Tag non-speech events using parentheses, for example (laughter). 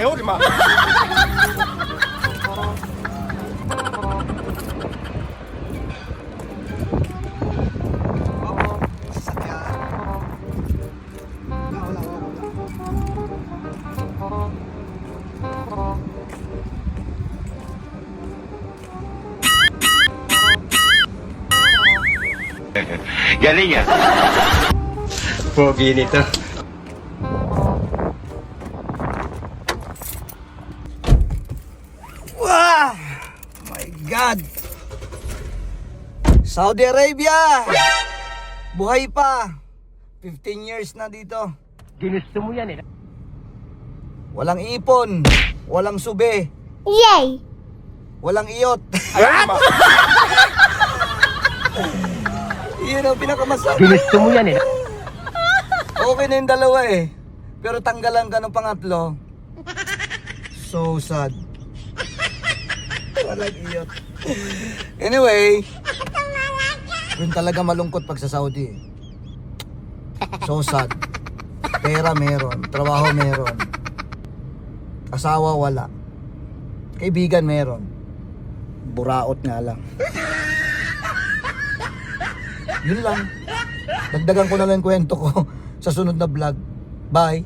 有我的妈！ Galing yan. Pogi nito. God! Saudi Arabia! Buhay pa! 15 years na dito. Ginusto mo yan eh. Walang ipon. Walang sube. Yay! Walang iyot. Ay, (laughs) Yun ang pinakamasarap. Ginusto mo yan eh. Okay na yung dalawa eh. Pero tanggalan ka ng pangatlo. So sad. Walang iyot. Anyway, yun talaga malungkot pag sa Saudi. eh. So sad. Pera meron, trabaho meron. Asawa wala. Kaibigan meron. Buraot nga lang. Yun lang. Dagdagan ko na lang yung kwento ko (laughs) sa sunod na vlog. Bye.